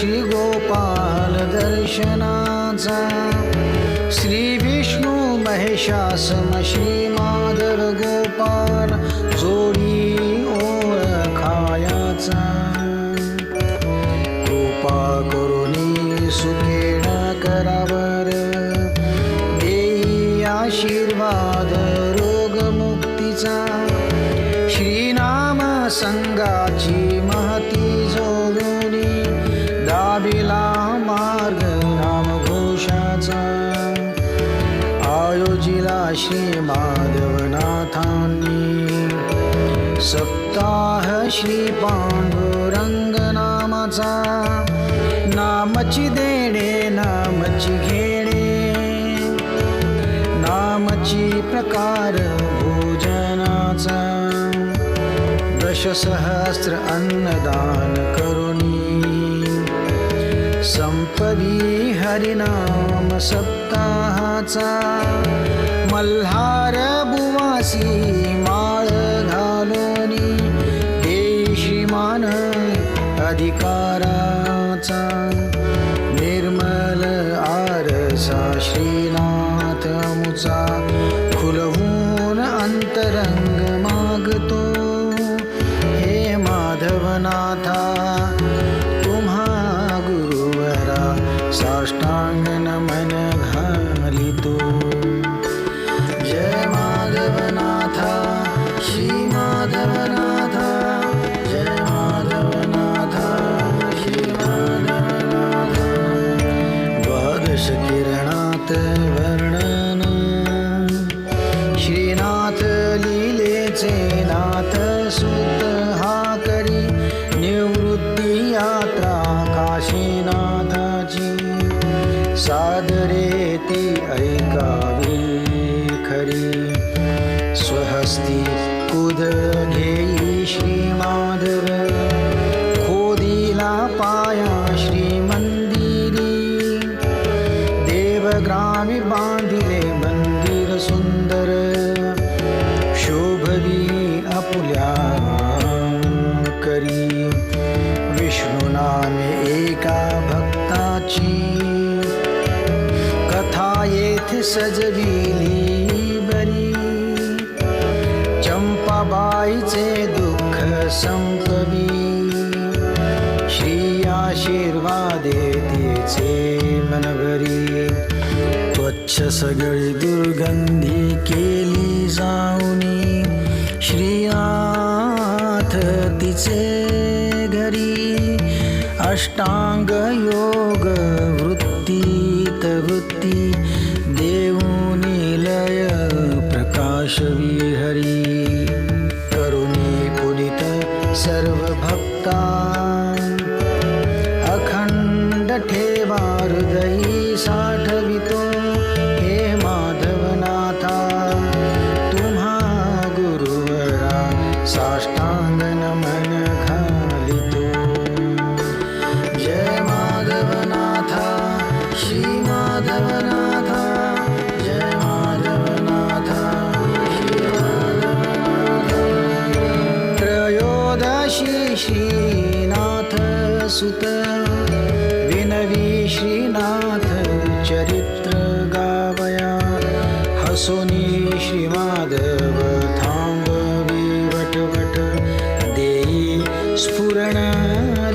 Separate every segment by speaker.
Speaker 1: दिवस श्री गोपाल दर्शनाचा श्री विष्णू महेशासम श्री माधव गोपाल जोडी ओळखायाचा. कृपा करुणी सुखेण करावर देई आशीर्वाद रोगमुक्तीचा. सप्ताह श्री पांडुरंग नामाचा नामची देणे नामची घेणे नामची प्रकार भोजनाचा दशसहस्र अन्नदान करुणी संपदी हरिनाम सप्ताहाचा मल्हार बुवासी अधिकाराचा नाथ सुत हा करी निवृत्ती यात्रा काशीनाथाची. सादरे ती ऐका. सजविली बरी. चंपाबाईचे दुःख संपवी. श्री आशीर्वादे तिचे मनभरी त्वच्छ सगळी दुर्गंधी केली जाऊनी. श्रीनाथ तिचे घरी. अष्टांग योग सर्व भक्त स्तोत्र गावया हसोनी श्रीमाधव थांबवी वटवट देई स्फुरण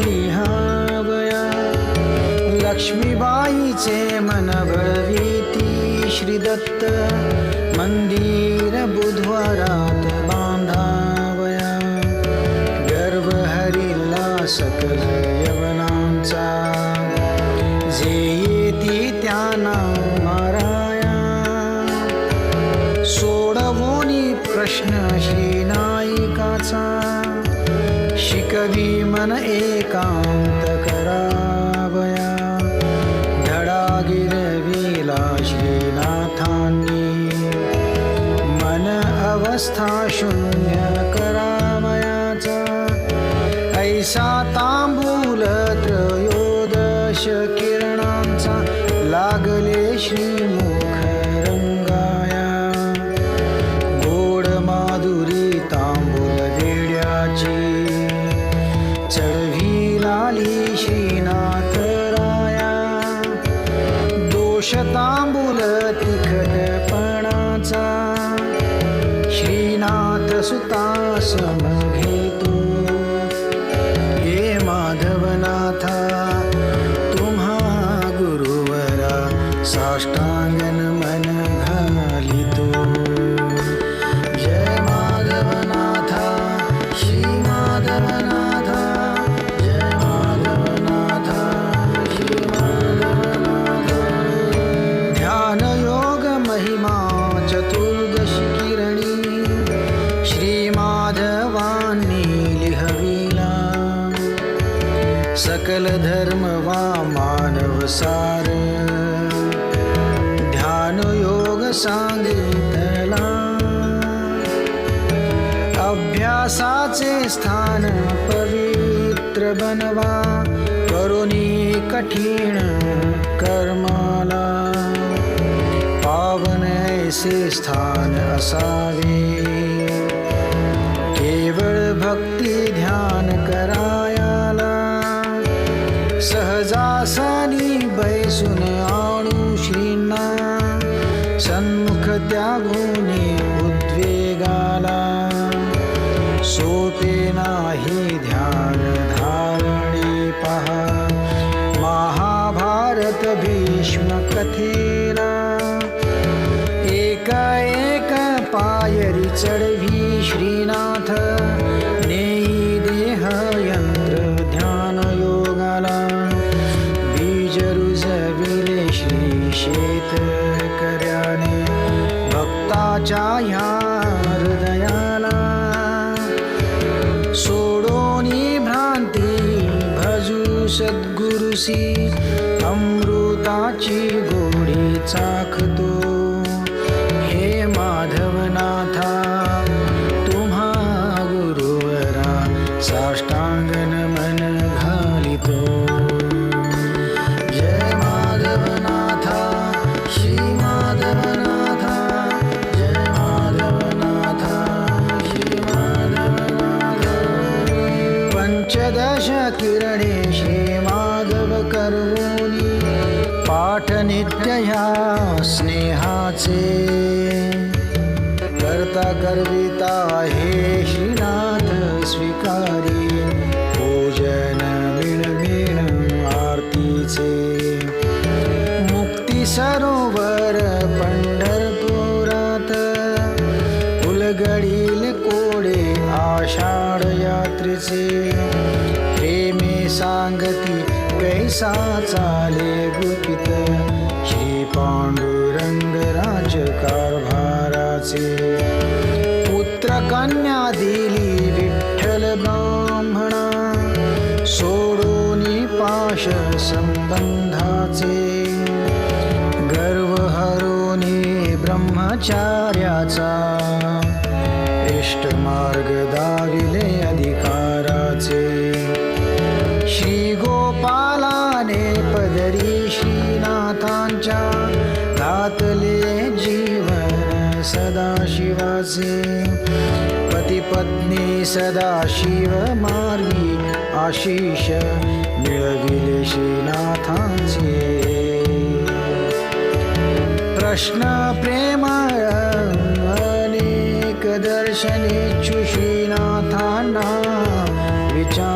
Speaker 1: लिहावया लक्ष्मीबाईचे मनभवीती भरविती श्रीदत्त मंदिर शिकवी मन एकांत करावया? धडा गिरविला श्रीनाथांनी मन अवस्था शून्य करावयाचा? ऐसा तांबूल त्रयोदश किरणांचा लागले श्री summer. सकल धर्म वा मानव सार। ध्यान योग सांगितला अभ्यासाचे स्थान पवित्र बनवा। करुणी कठीण कर्माला। पावन ऐसे स्थान असावे। सन्मुख त्यागुनी उद्वेगाला सोपे नाही ध्यान धारणे पहा. महाभारत भीष्म कथेला एका एक पायरी चढे भक्ताच्या ह्या हृदयाला सोडोनी भ्रांती भजू सद्गुरुसी अमृताची गोडी चाखतो. करता करविता हे श्रीनाथ स्वीकारी. पूजन मिणमिण आरतीचे. मुक्ती सरोवर पंढरपुरात. उलगडील कोडे आषाढ यात्रेचे. प्रेमे सांगती कैसा चाले गुपित. श्री पांडुरंग राजकारभाराचे. नाश संबंधाचे गर्व हरोनी ब्रह्मचार्याचा इष्ट मार्ग दाविले अधिकाराचे श्री गोपालाने पदरी श्रीनाथांच्या घातले जीवन सदाशिवाचे पती पत्नी सदाशिव मार्गी आशिष मिळविले श्रीनाथांचे प्रश्न प्रेम अनेक दर्शने श्रीनाथांना विचार